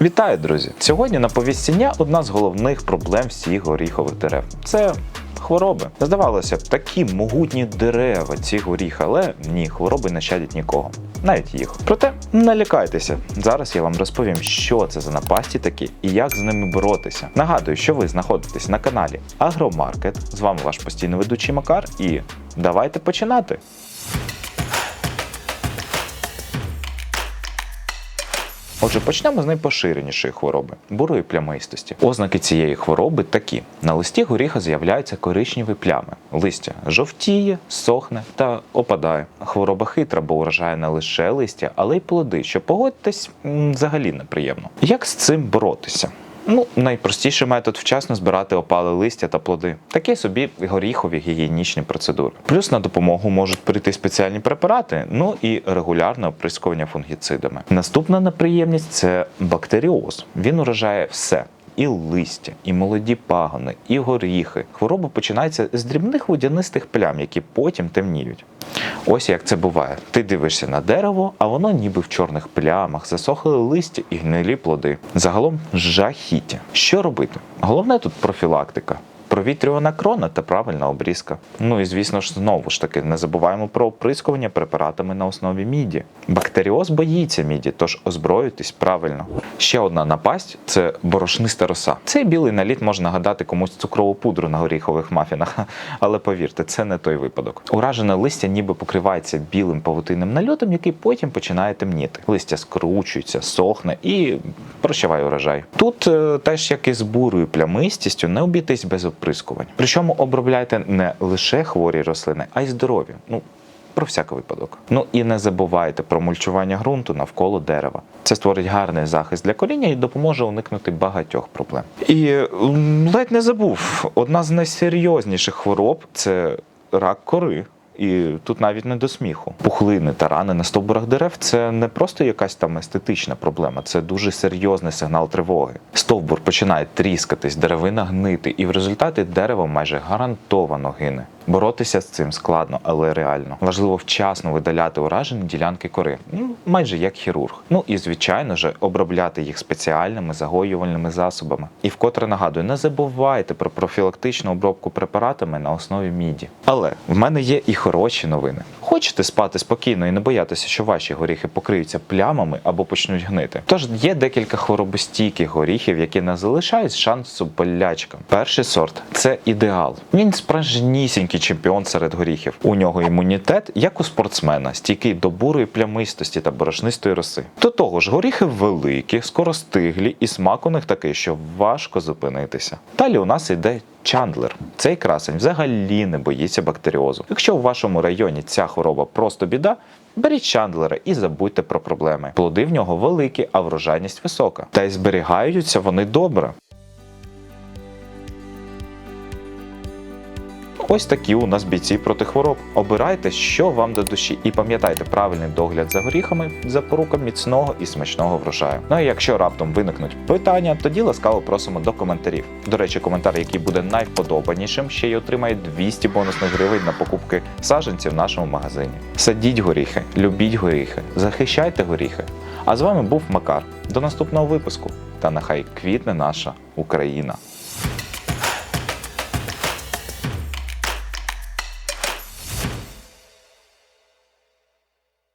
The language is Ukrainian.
Вітаю, друзі! Сьогодні на повістці одна з головних проблем всіх горіхових дерев це хвороби. Здавалося б, такі могутні дерева, ці горіхи, але ні, хвороби не щадять нікого, навіть їх. Проте не лякайтеся. Зараз я вам розповім, що це за напасті такі і як з ними боротися. Нагадую, що ви знаходитесь на каналі Агромаркет. З вами ваш постійний ведучий Макар, і давайте починати. Отже, почнемо з найпоширенішої хвороби бурої плямистості. Ознаки цієї хвороби такі: на листі горіха з'являються коричневі плями. Листя жовтіє, сохне та опадає. Хвороба хитра, бо вражає не лише листя, але й плоди, що погодьтесь взагалі неприємно. Як з цим боротися? Ну, найпростіший метод вчасно збирати опале листя та плоди. Такі собі горіхові гігієнічні процедури. Плюс на допомогу можуть прийти спеціальні препарати, ну і регулярне оприскування фунгіцидами. Наступна неприємність це бактеріоз. Він уражає все. І листя, і молоді пагони, і горіхи. Хвороба починається з дрібних водянистих плям, які потім темніють. Ось як це буває. Ти дивишся на дерево, а воно ніби в чорних плямах, засохли листя і гнилі плоди. Загалом жахіття. Що робити? Головне тут профілактика. Провітрювана крона та правильна обрізка. Ну і звісно ж, знову ж таки, не забуваємо про оприскування препаратами на основі міді. Бактеріоз боїться міді, тож озброюйтесь правильно. Ще одна напасть це борошниста роса. Цей білий наліт може нагадати комусь цукрову пудру на горіхових мафінах, але повірте, це не той випадок. Уражене листя ніби покривається білим павутинним нальотом, який потім починає темніти. Листя скручується, сохне і прощавай урожай. Тут е, теж як і з бурою плямистістю, не обійтись без оприскувань. Причому обробляйте не лише хворі рослини, а й здорові. Ну, про всяк випадок. Ну і не забувайте про мульчування ґрунту навколо дерева. Це створить гарний захист для коріння і допоможе уникнути багатьох проблем. І ледь не забув, одна з найсерйозніших хвороб це рак кори. І тут навіть не до сміху. Пухлини та рани на стовбурах дерев це не просто якась там естетична проблема, це дуже серйозний сигнал тривоги. Стовбур починає тріскатись, деревина гнити, і в результаті дерево майже гарантовано гине. Боротися з цим складно, але реально. Важливо вчасно видаляти уражені ділянки кори, ну, майже як хірург. Ну і звичайно ж обробляти їх спеціальними загоювальними засобами. І вкотре нагадую, не забувайте про профілактичну обробку препаратами на основі міді. Але в мене є і хороші новини. Хочете спати спокійно і не боятися, що ваші горіхи покриються плямами або почнуть гнити. Тож є декілька хворобостійких горіхів, які не залишають шансу болячкам. Перший сорт це ідеал. Він справжнісінький чемпіон серед горіхів. У нього імунітет, як у спортсмена, стійкий до бурої плямистості та борошнистої роси. До того ж, горіхи великі, скоростиглі, і смак у них такий, що важко зупинитися. Далі у нас іде Чандлер. Цей красень взагалі не боїться бактеріозу. Якщо у вашому районі ця хвороба просто біда, беріть чандлера і забудьте про проблеми. Плоди в нього великі, а врожайність висока. Та й зберігаються вони добре. Ось такі у нас бійці проти хвороб. Обирайте, що вам до душі, і пам'ятайте правильний догляд за горіхами запорука міцного і смачного врожаю. Ну і якщо раптом виникнуть питання, тоді ласкаво просимо до коментарів. До речі, коментар, який буде найвподобанішим, ще й отримає 200 бонусних гривень на покупки саджанців в нашому магазині. Садіть горіхи, любіть горіхи, захищайте горіхи. А з вами був Макар. До наступного випуску. Та нехай квітне наша Україна.